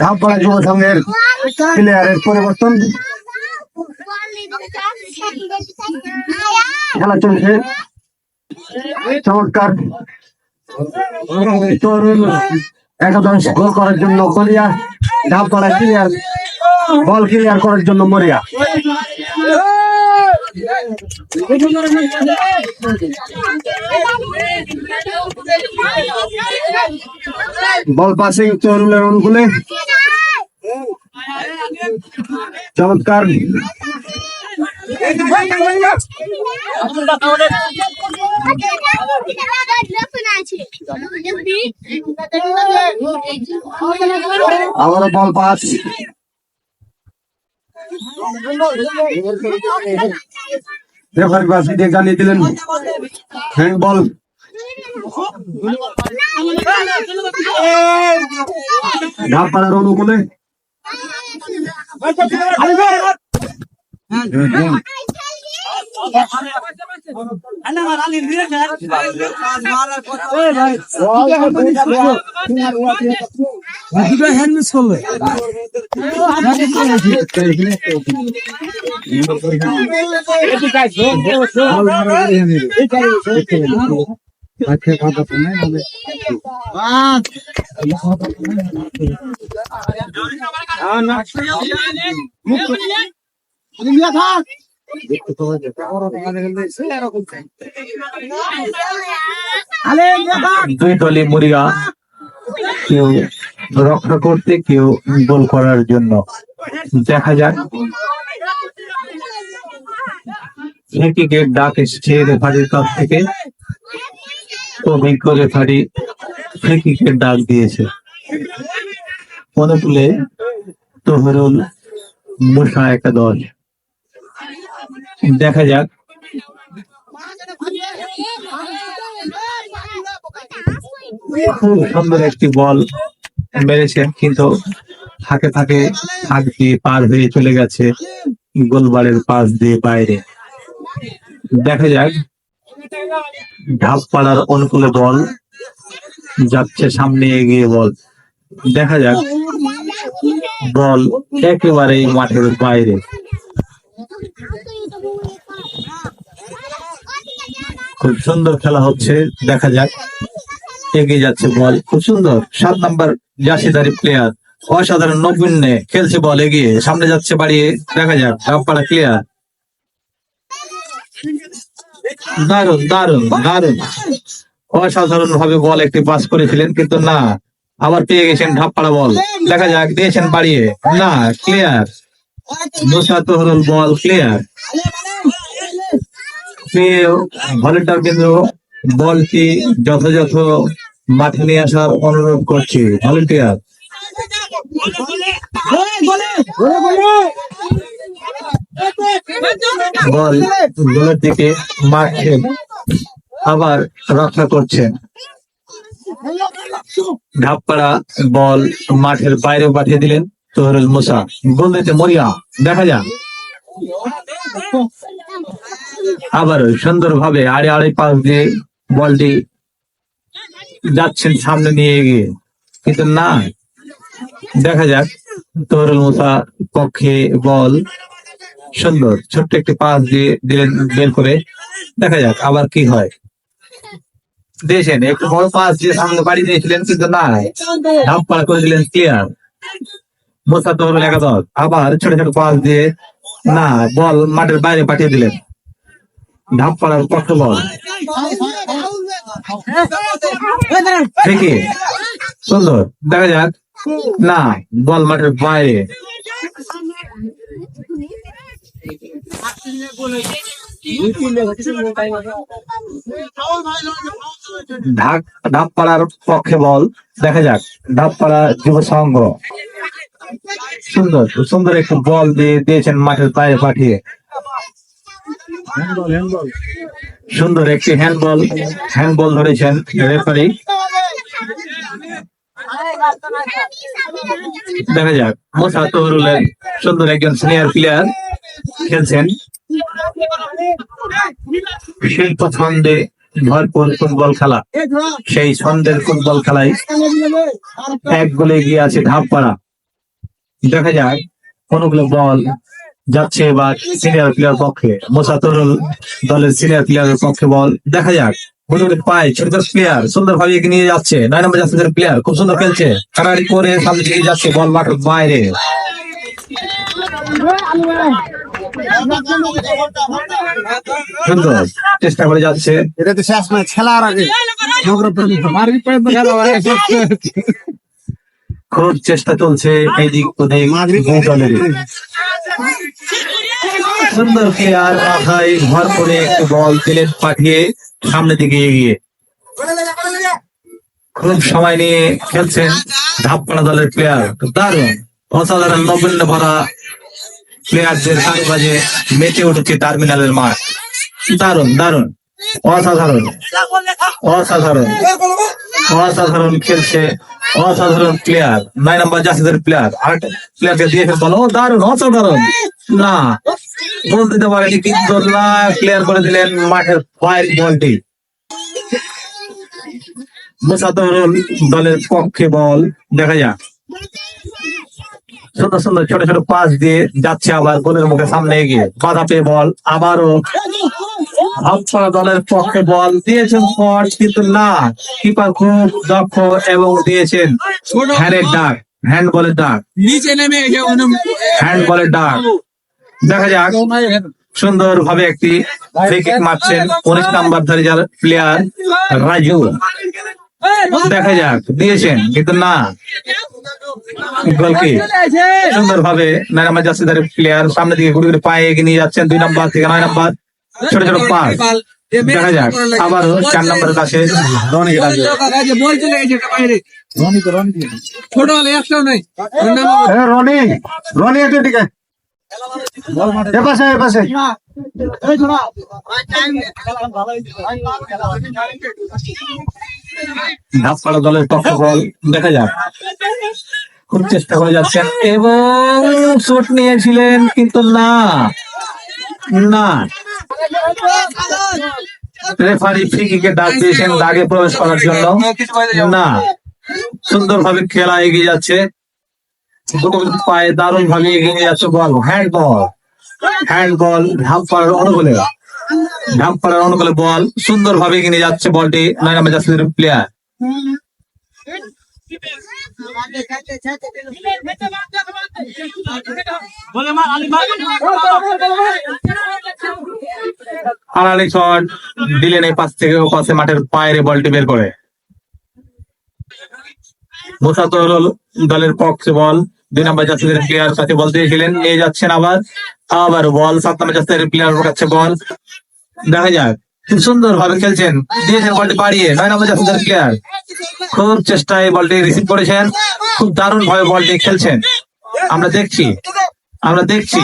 ধাপপাড়া যুব সংঘের প্লেয়ারের পরিবর্তন। খেলা চলছে। চমৎকার। একাদশ গোল করার জন্য করিয়া ধাপপাড়া ক্লিয়ার বল ক্লিয়ার করার জন্য মরিয়া। বল পাসিং তরুণের অনুকূলে। চমৎকার। আবারও বল পাস। রেফারি পাস দিয়ে জানিয়ে দিলেন। ঢাকপাড়ার অনুকূলে হ্যান্ডমিস করলে এটা দুই দলই মরিয়া কেউ রক্ষা করতে, কেউ গোল করার জন্য। দেখা যাক। ফ্রিকিকের ডাক এসেছে রেফারির কাছ থেকে। অভিজ্ঞ রেফারি ফ্রিকিকের ডাক দিয়েছে। অনুকূলে তহরুল মুসা একাদশ দেখা যাক। খুব সুন্দর একটি বল মেরেছেন কিন্তু ফাঁকে ফাঁকে ফাঁক দিয়ে পার হয়ে চলে গেছে গোলবারের পাশ দিয়ে বাইরে। দেখা যাক। ঢাপ পাড়ার অনুকূলে বল যাচ্ছে সামনে এগিয়ে বল। দেখা যাক, বল একেবারেই মাঠের বাইরে। খুব সুন্দর খেলা হচ্ছে, দেখা যাক। এগিয়ে যাচ্ছে বল, খুব সুন্দর। সাত নাম্বার জাসিদারি প্লেয়ার অসাধারণ নৈপুণ্যে খেলছে বল, এগিয়ে। সামনে যাচ্ছে, বাড়িয়ে। দেখা যাক ডাবপাড়া ক্লিয়ার দারুণ দারুণ দারুণ অসাধারণ ভাবে বল একটি পাস করেছিলেন কিন্তু না আবার পেয়ে গেছেন ঢাপপাড়া বল দেখা যাক দিয়েছেন বাড়িয়ে না ক্লিয়ার মুসা তহরুল বল ক্লিয়ার ভলেন্টার কিন্তু বলটি যথাযথ মাঠে নিয়ে আসার অনুরোধ করছি ভলেন্টিয়ার বল গোলের দিকে মারছেন। আবার রক্ষা করছেন। ঢাপপাড়া বল মাঠের বাইরে পাঠিয়ে দিলেন তোহরুল মুসা। গোল দিতে মরিয়া। দেখা যাক। আবারও সুন্দরভাবে আড়ে আড়ে পাশ দিয়ে বলটি যাচ্ছেন সামনে নিয়ে গিয়ে। কিন্তু না, দেখা যাক তোহরুল মুসা পক্ষে বল সুন্দর, ছোট্ট একটি পাস দিয়ে দিলেন বের করে দেখা যাক আবার কি হয়। দিয়েছেন একটু বড় পাস দিয়ে সামনে বাড়ি দিয়েছিলেন, কিন্তু না ধাপ পাড়া করে দিলেন ক্লিয়ার মোসা তহরুল একাদশ। আবার ছোট ছোট পাস দিয়ে না, বল মাঠের বাইরে পাঠিয়ে দিলেন। ধাপ পাড়ার পক্ষ বল। সুন্দর। দেখা যাক। না, বল মাঠের বাইরে। ঢাক ঢাপ পাড়ার পক্ষে বল। দেখা যাক। ঢাপ পাড়া যুব সংঘ। সুন্দর সুন্দর একটু বল দিয়ে দিয়েছেন মাঠের বাইরে পাঠিয়ে। সুন্দর একটি হ্যান্ডবল হ্যান্ডবল ধরেছেন রেফারি দেখা যাক। মোসা তহরুলের সুন্দর একজন সিনিয়র প্লেয়ার খেলছেন। শিল্প ছন্দে ভরপুর ফুটবল খেলা। সেই ছন্দের ফুটবল খেলায় এক গোলে এগিয়ে আছে ঢাবপাড়া দেখা যায় কোনগুলো বল যাচ্ছে এবার সিনিয়র প্লেয়ার পক্ষে। মোসাতরুল দলের সিনিয়র প্লেয়ারের পক্ষে বল। দেখা যাক গুলোগুলো পায় ছোট প্লেয়ার সুন্দর ভাবে এগিয়ে নিয়ে যাচ্ছে। নয় নম্বর যাচ্ছে প্লেয়ার খুব সুন্দর খেলছে। কারাড়ি করে সামনে দিকে যাচ্ছে, বল মাঠের বাইরে। সুন্দর চেষ্টা করে যাচ্ছে। এটা তো শেষ ম্যাচ খেলার আগে। খুব চেষ্টা চলছে এই দিক ওদিক। সুন্দর প্লেয়ার মাথায় ভর করে একটু বল দিলেন পাঠিয়ে সামনের দিকে এগিয়ে। খুব সময় নিয়ে খেলছেন ধাপপাড়া দলের প্লেয়ার দারুণ। অসাধারণ নবীন্য ভরা প্লেয়ারদের কাজে মেতে উঠেছে টার্মিনালের মাঠ। দারুণ দারুণ। অসাধারণ অসাধারণ অসাধারণ খেলছে, অসাধারণ প্লেয়ার নয় নম্বর জাসিদের প্লেয়ার আরেকটা প্লেয়ারকে দিয়ে ফেল বলো ও দারুণ, অসাধারণ। না, গোল দিতে পারেনি, কিন্তু না ক্লিয়ার করে দিলেন মাঠের ফায়ার বলটি মুসাদরুল দলের পক্ষে বল। দেখা যাক। সুন্দর সুন্দর ছোট ছোট পাস দিয়ে যাচ্ছে আবার গোলের মুখে সামনে এগিয়ে। বাধা পেয়ে বল আবারও আপনারা দলের পক্ষে বল দিয়েছেন শট কিন্তু না কিপার খুব দক্ষ এবং দিয়েছেন হ্যান্ডের ডাক হ্যান্ড বলের ডাক। নিচে নেমে হ্যান্ড বলের ডাক। দেখা যাক সুন্দর ভাবে একটি ফ্রি কিক মারছেন। উনিশ নাম্বার ধারী যার প্লেয়ার রাজু। দেখা যাক দিয়েছেন কিন্তু না। গোলকি। সুন্দর ভাবে নারামা জাসিদারের প্লেয়ার সামনে দিকে ঘুরে ঘুরে পায়ে এগিয়ে নিয়ে যাচ্ছেন দুই নাম্বার থেকে নয় নাম্বার ছোট ছোট পাস দেখা যাক আবার চার নম্বরের কাছে। ছোট হলে একটাও নাই রনি রনি একটু ঢাপপাড়া দলের পক্ষে বল দেখা যাক। খুব চেষ্টা করে যাচ্ছেন। এবং শুট নিয়েছিলেন, কিন্তু না না। রেফারি ফ্রি কিকে ডাক দিয়েছেন, দাগে প্রবেশ করার জন্য। না, সুন্দরভাবে খেলা এগিয়ে যাচ্ছে। দুটো পায়ে দারুণ ভাবে এগিয়ে যাচ্ছে বল হ্যান্ড বল হ্যান্ড বল ঢাপ পাড়ার অনুকূলে ঢাপ পাড়ার অনুকূলে বল সুন্দর ভাবে নিয়ে যাচ্ছে বলটি নয় নম্বর যাচ্ছে প্লেয়ার আড়ালি শট দিলেন এই পাশ থেকে পাশে মাঠের পায়ের বলটি বের করে। মোসাতরুল দলের পক্ষে বল। দুই নম্বর জাতীয় প্লেয়ার কাছে বল দিয়েছিলেন। নিয়ে যাচ্ছেন আবার আবার বল। সাত নম্বর জাতীয় প্লেয়ার কাছে বল। দেখা যাক। খুব সুন্দর ভাবে খেলছেন। দিয়েছেন বলটি বাড়িয়ে নয় নম্বর জাতীয় প্লেয়ার খুব চেষ্টায় বলটি রিসিভ করেছেন। খুব দারুণ ভাবে বলটি খেলছেন। আমরা দেখছি। আমরা দেখছি।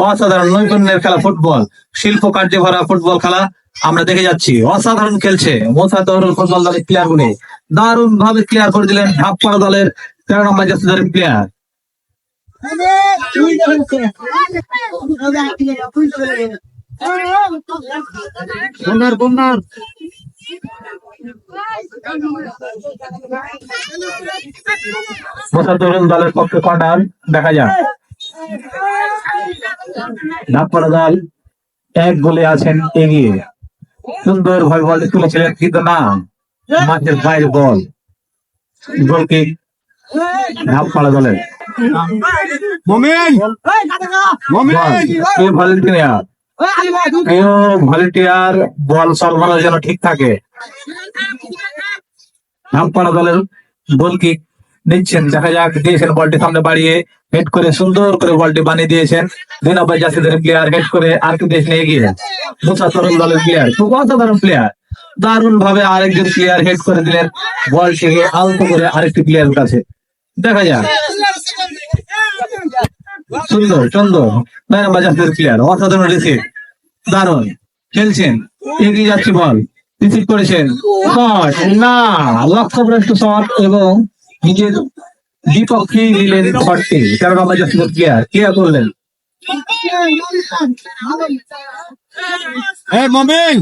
অসাধারণ নৈপুণ্যের খেলা ফুটবল। শিল্প কার্যে ভরা ফুটবল খেলা। আমরা দেখে যাচ্ছি। অসাধারণ খেলছে মোসাদরুল ফুটবল দলের প্লেয়ার গুলি। দারুণ ভাবে ক্লিয়ার করে দিলেন ঢাপ্পাড়া দলের তেরো নম্বর জাতীয় প্লেয়ার বন্যার মোসাদরুল দলের পক্ষে কর্নার দেখা যাক। ঢাপ্পাড়া দল এক গোলে আছেন, এগিয়ে। সুন্দর ভাবে বল তুলেছিলেন, কিন্তু না, মাঠের বাইরে বল। গোল কিক ঢাপ্পাড়া দলের। ভলেন্টিয়ার ভলেন্টিয়ার বল সরবরাহ যেন ঠিক থাকে। রামপাড়া দলের নিচ্ছেন। দেখা যাক, দিয়েছেন বলটি সামনে বাড়িয়ে হেড করে সুন্দর করে বলটি বানিয়ে দিয়েছেন। দুই নম্বর জাসিদের প্লেয়ার হেড করে আর কি দিয়েছেন এগিয়ে মুসা তরুণ দলের প্লেয়ার খুব অসাধারণ প্লেয়ার দারুণ ভাবে আরেকজন প্লেয়ার হেড করে দিলেন। বলটিকে আলতো করে আরেকটি প্লেয়ার কাছে। দেখা যাক। সুন্দর সুন্দর নয় নম্বর জাতীয় প্লেয়ার অসাধারণ রিসিভ দারুণ। খেলছেন। এগিয়ে যাচ্ছে বল। রিসিভ করেছেন। শট না লক্ষ্যভ্রষ্ট শট এবং নিজের বিপক্ষেই নিলেন শটটি তেরো নম্বর জাতীয় প্লেয়ার ক্লিয়ার করলেন। মমিন!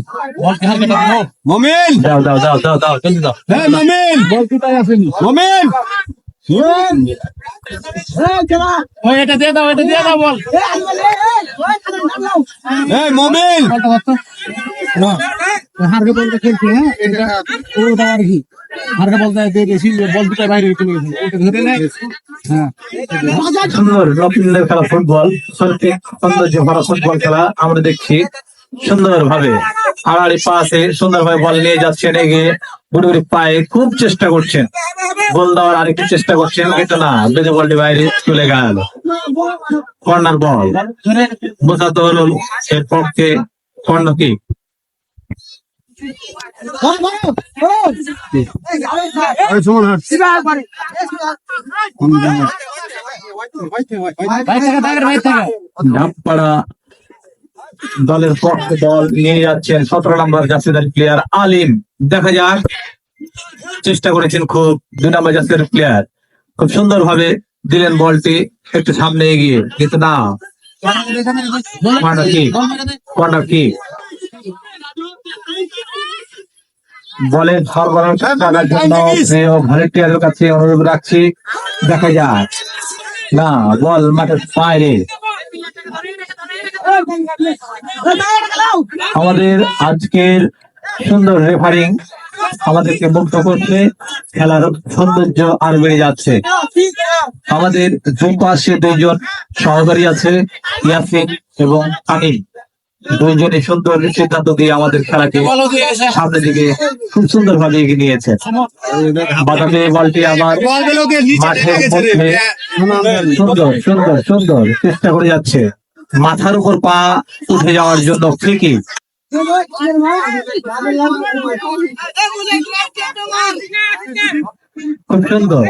মমিন! দাও দাও দাও দাও দাও জলদি দাও। এই মমিন বল কোথায় আসেনি মমিন ওই এটা দিয়ে দাও এটা দিয়ে দাও বল। এই হারকে বলতে খেলছে হ্যাঁ? এটা ওটা আর কি? হারকে বলতে দিয়ে বল দুটো বাইরে চলে গেছে ওটা ধরে নেয় হ্যাঁ। সুন্দর খেলা ফুটবল সত্যি সৌন্দর্য ভরা ফুটবল খেলা আমরা দেখছি সুন্দর ভাবে আড়াড়ি পাশে সুন্দর ভাবে বল নিয়ে যাচ্ছেন এগিয়ে বুড়ি পায়ে খুব চেষ্টা করছেন বল দেওয়ার আরেকটু চেষ্টা করছেন কিন্তু না বেঁধে বলটি বাইরে চলে গেল কর্নার বল মোসাদুল এর পক্ষে কর্নার কিক এই শুনুন ভাই থেকে থাকে ভাই থেকে ঢাপপাড়া দলের পক্ষে দল নিয়ে যাচ্ছেন সতেরো নম্বর জার্সিদার প্লেয়ার আলিম। দেখা যাক। চেষ্টা করেছেন খুব। দুই নম্বর জার্সিদার প্লেয়ার খুব সুন্দর ভাবে দিলেন বলটি একটু সামনে এগিয়ে। কিন্তু না। বলের জন্য অনুরোধ রাখছি। দেখা যাক। না, বল মাঠের বাইরে। আমাদের আজকের সুন্দর রেফারিং আমাদেরকে মুগ্ধ করছে। খেলার সৌন্দর্য আর বেড়ে যাচ্ছে। আমাদের দুই পাশে দুইজন সহকারী আছে, ইয়াসিন এবং আমিন দুইজনই সুন্দর সিদ্ধান্ত দিয়ে আমাদের খেলাকে সামনের দিকে খুব সুন্দর ভাবে এগিয়ে নিয়েছে। বাতাসে বলটি আবার মাঠের সুন্দর সুন্দর সুন্দর চেষ্টা করে যাচ্ছে। মাথার উপর পা উঠে যাওয়ার জন্য ফ্রিকি। খুব সুন্দর।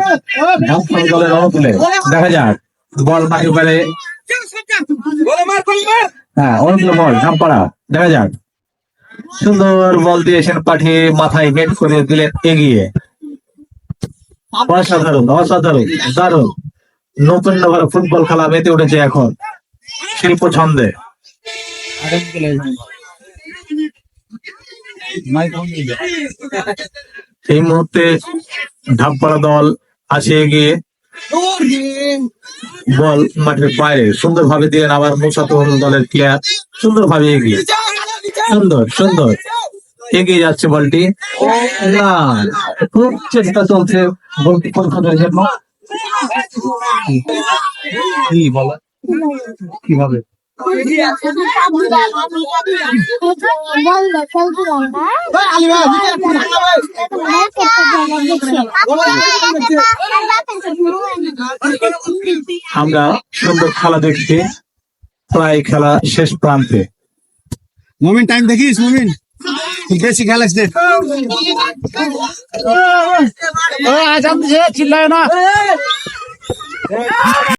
দলের অনুকূলে দেখা যাক, বল মাঠে পারে হ্যাঁ অনুকূলে বল ঝাঁপাড়া দেখা যাক। সুন্দর বল দিয়েছেন পাঠিয়ে মাথায় হেড করে দিলেন এগিয়ে। অসাধারণ অসাধারণ, দারুণ। নতুন ফুটবল খেলা মেতে উঠেছে এখন। শিল্প ছন্দে। এই মুহূর্তে ঢাপপাড়া দল আছে এগিয়ে বল মাঠের বাইরে। সুন্দর ভাবে দিলেন আবার মুসাতহর দলের প্লেয়ার সুন্দর ভাবে এগিয়ে। সুন্দর সুন্দর। এগিয়ে যাচ্ছে বলটি। না খুব চেষ্টা চলছে বলটি পরিশোধের জন্য। কি বলো? কীভাবে? আমরা সুন্দর খেলা দেখছি। প্রায় খেলা শেষ প্রান্তে। মমিন টাইম দেখিস মমিন? বেশি আজ চিল্লায় না।